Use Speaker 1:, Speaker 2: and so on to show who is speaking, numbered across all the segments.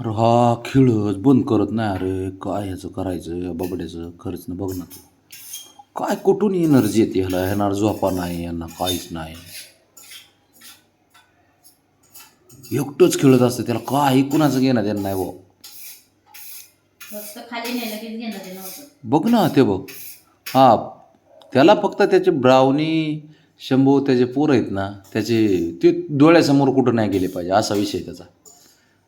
Speaker 1: अरे हा खेळच बंद करत नाही. अरे काय ह्याचं करायचं? या बाबड्याचं खरंच ना बघ ना तू. काय कुठून एनर्जी येते ह्याला? ह्याना झोपा नाही यांना काहीच नाही. एकटंच खेळत असतं त्याला काही कुणाचं घेणं देणं नाही भाऊ
Speaker 2: फक्त खाली नेलं की घेणं ते नव्हतं
Speaker 1: बघ ना ते बघ. हा त्याला फक्त त्याचे ब्राउनी शंभू त्याचे पोरं आहेत ना त्याचे ते डोळ्यासमोर कुठं नाही गेले पाहिजे असा विषय त्याचा.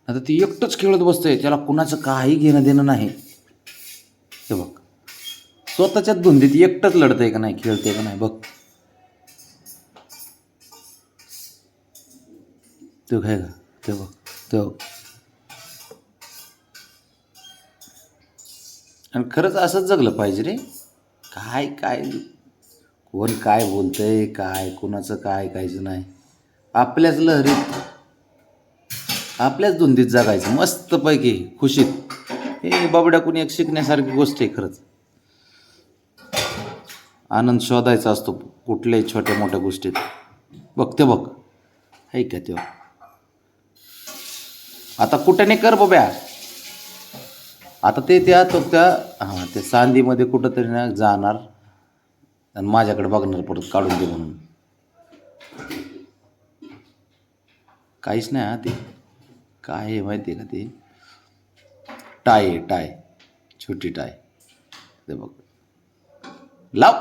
Speaker 1: आता ती एकटंच खेळत बसतंय. त्याला कुणाचं काही घेणं देणं नाही. हे बघ. स्वतःच्याच धुंदीत एकटंच लढतंय का नाही खेळतंय का नाही बघ. ते काय का ते बघ. ते. बघ आणि खरंच असंच जगलं पाहिजे रे. काय काय? कोण काय बोलतंय काय कोणाचं काय कायचं नाही. आपल्याच लहरीत आपल्याच धुंदीत जगायचं मस्तपैकी खुशीत. हे बाबड्या कुणी एक शिकण्यासारखी गोष्ट आहे खरंच. आनंद शोधायचा असतो कुठल्याही छोट्या मोठ्या गोष्टीत. बघते बघ. आहे का तेव्हा? आता कुठे नाही कर बाब्या. आता ते त्या तो त्या हां ते सांदीमध्ये कुठंतरी ना जाणार. आणि माझ्याकडे बघणार परत काढून दे म्हणून. काहीच नाही हा ते. काय आहे माहिती आहे का ते? टाय आहे टाय. छोटी टाय. ते बघ. लाव.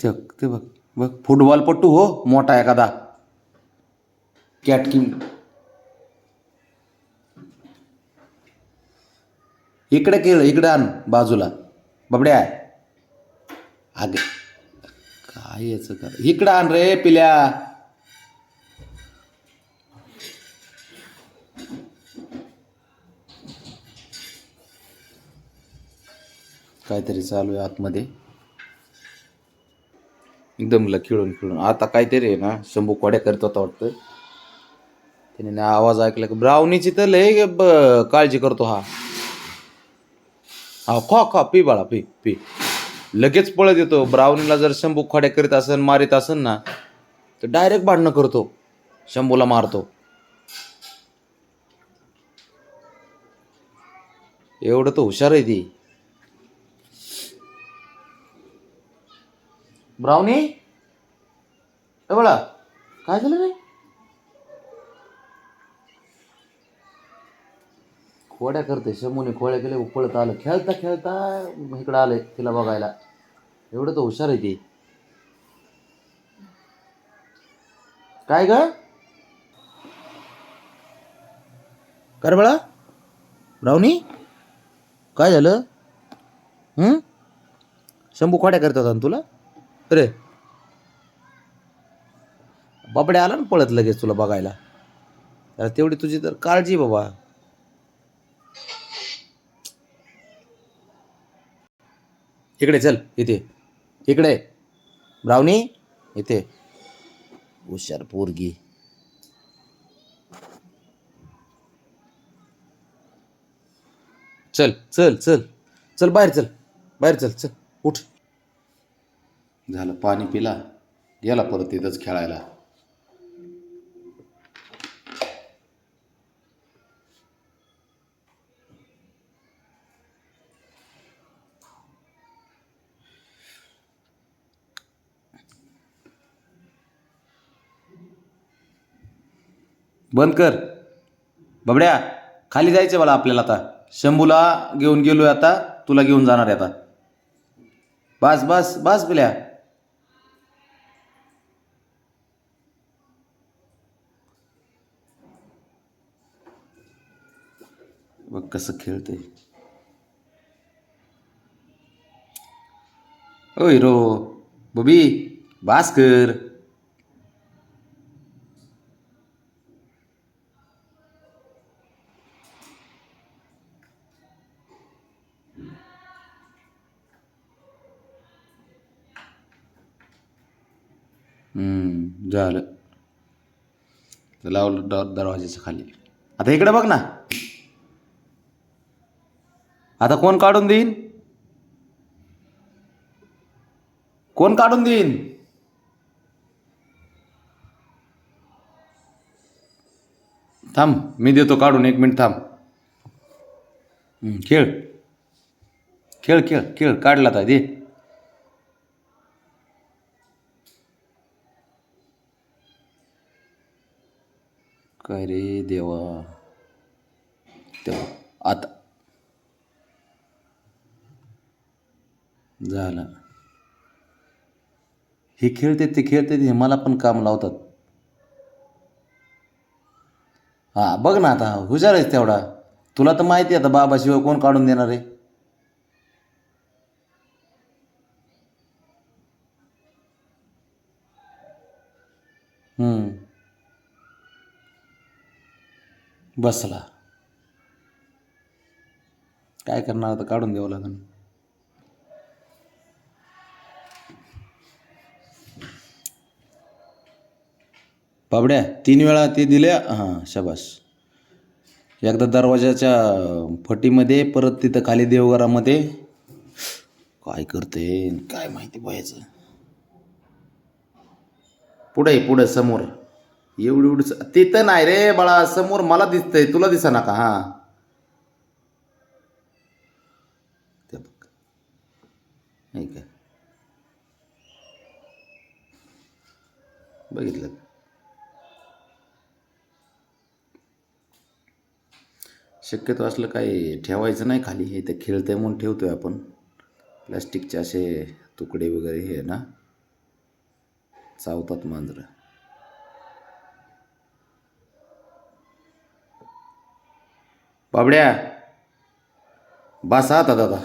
Speaker 1: ते ते बघ. बघ फुटबॉलपट्टू हो मोठा एखादा. कॅटकिंग इकडे केलं इकडे आण बाजूला. बबड्या. अग काय याचं का? इकडं आण रे पिल्या. काहीतरी चालू आहे आतमध्ये. एकदम खिळून खिळून. आता काहीतरी आहे ना शंभू कोड्या करत होता वाटतं. त्याने ना आवाज ऐकला की ब्राउनीची तर लय काळजी करतो हा. हा खा खा पी बाळा पी पी. लगेच पळत येतो. ब्रावणीला जर शंभू खोड्या करीत असेल मारित असेल ना तर डायरेक्ट भांडणं करतो. शंभूला मारतो. एवढं तर हुशार आहे ती. ब्रावणी एवढा काय झालं रे? खोड्या करते शंभूने खोड्या केले उपळत आलं. खेळता खेळता इकडं आले तिला बघायला. एवढं तर हुशार आहे ती. काय ग? कर बाळा? ब्राउनी काय झालं? हम्म शंभू खोड्या करतात ना तुला? अरे. बाबड्या आला ना पळत लगेच तुला बघायला? तर तेवढी तुझी तर काळजी बाबा. इकडे चल इथे. इकडे. ब्राउनी इथे. हुशार पोरगी. चल चल चल. चल बाहेर चल. बाहेर चल चल. उठ. झालं पाणी पिला. गेला परत तिथंच खेळायला. बंद कर. बबड्या खाली जायचं मला आपल्याला आता. शंभूला घेऊन गेलो आता तुला घेऊन जाणार आहे आता. बस बस बस बिल्या बघ कसं खेळते ओ हिरो बबी बास कर. झालं. तर लावलं डॉ दरवाजाच्या खाली. आता इकडे बघ ना. आता कोण काढून देईन? कोण काढून देईन? थांब मी देतो काढून एक मिनिट थांब. खेळ. खेळ खेळ खेळ काढला आता दे. काय रे देवा? तेव्हा आता. झालं. हे खेळते ते खेळते हे मला पण काम लावतात. हा बघ ना आता हुशार आहेस तेवढा. तुला तर माहिती आहे आता बाबाशिवाय कोण काढून देणार आहे? बसला. काय करणार आता? काढून द्यावं लागेल. बाबड्या तीन वेळा ते दिल्या? हां शबास. एकदा दरवाजाच्या फटीमध्ये परत तिथं खाली देवघरामध्ये. काय करते? काय माहिती पाहायचं पुढे पुढे समोर. एवढी एवढी ते तर नाही रे बाळा समोर मला दिसतंय तुला दिसा नका हां. ते बघ. नाही का बघितलं? शक्यतो असलं काही ठेवायचं नाही खाली. हे ते खेळतंय म्हणून ठेवतोय आपण. प्लॅस्टिकचे असे तुकडे वगैरे हे ना. चावतात मांजरं. बाबड्या. बास आता दादा.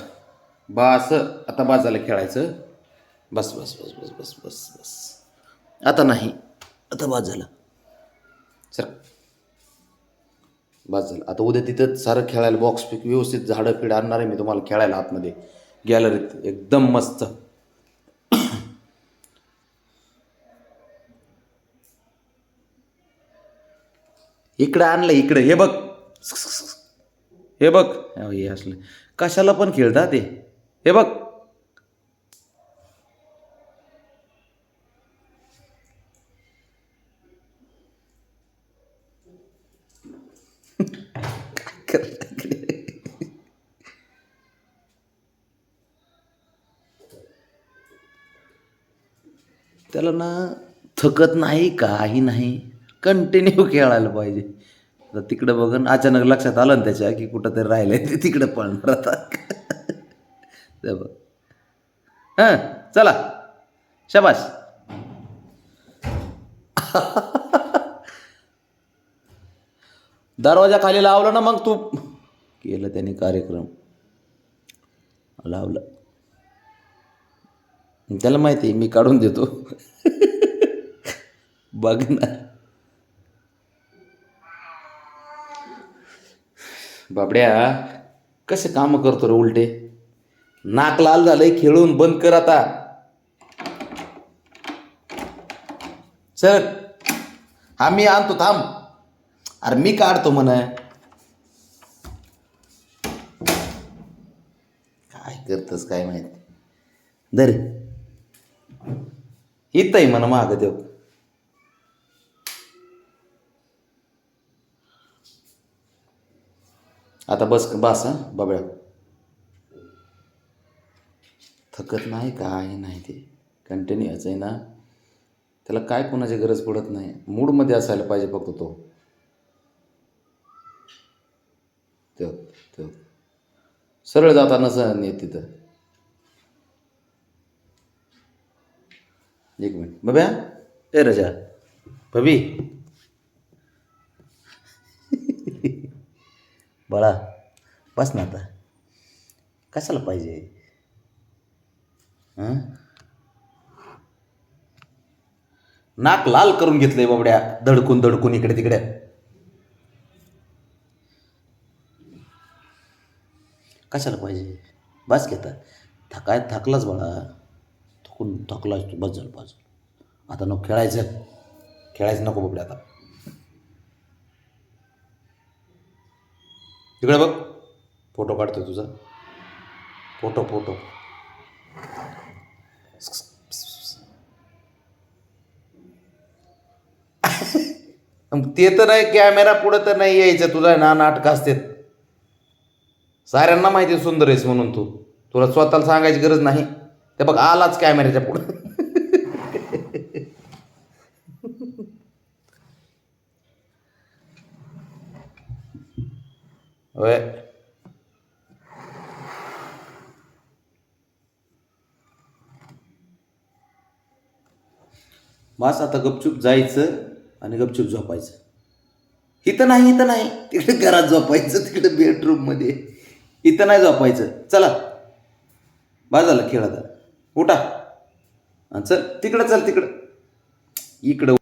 Speaker 1: बस. आता बास झालं खेळायचं. बस बस बस बस बस बस बस. आता नाही. आता बास झालं. सर बस झालं. आता उद्या तिथं सारं खेळायला बॉक्स पिक व्यवस्थित झाडं फिड आणणार आहे मी तुम्हाला खेळायला आतमध्ये. गॅलरीत एकदम मस्त. इकडं आणलं इकडं. हे बघ. हे बघ. हे असलं. कशाला पण खेळता ते. हे बघ. त्याला ना थकत नाही काही नाही. कंटिन्यू खेळायला पाहिजे. आता तिकडं बघून अचानक लक्षात आलं ना त्याच्या की कुठं तरी राहिलंय ते तिकडं पळणार आता. ते बघ. हां चला. शाबास. दरवाजा खाली लावला ना मग तू. केलं त्याने कार्यक्रम. लावलं. त्याला माहिती आहे मी काढून देतो. बघ बाबड्या कसे कामं करतो रे उलटे? नाक लाल झालंय खेळून बंद कर आता. चल. हा मी आणतो थांब. अरे मी काढतो म्हण. काय करतस काय माहिती? दर इथंही म्हणा माग देव. आता बस बस हां बाबड्या थकत नाही काय नाही ते. कंटिन्यू याचं आहे ना. त्याला काय कोणाची गरज पडत नाही. मूडमध्ये असायला पाहिजे फक्त तो. तो तो सरळ जाताना सहन येत तिथं. एक मिनिट. बब्या. ए रजा. बबी बाळा बस ना आता. कशाला पाहिजे? हं? नाक लाल करून घेतलंय बाबड्या धडकून धडकून इकडे तिकडे. कशाला पाहिजे? बस घेता थकाय थकलाच बाळा. थकून थकलाच तू बस झालं बस आता नको खेळायचं. खेळायचं नको बाबड्या आता. इकडे बघ. फोटो काढतो तुझा. Photo photo. ते तर नाही कॅमेरा पुढं तर नाही यायचं. तुझा ना नाटक असते साऱ्यांना माहिती आहे सुंदर आहेस म्हणून तू. तुला स्वतःला सांगायची गरज नाही. ते बघ आलाच कॅमेऱ्याच्या पुढं. होय बस आता गपचूप जायचं आणि गपचूप झोपायचं. इथं नाही इथं नाही. तिकडे घरात झोपायचं तिकडे बेडरूममध्ये इथं नाही झोपायचं. चला. बा झालं खेळ आता उठा चल. तिकडं चल तिकडं. इकडं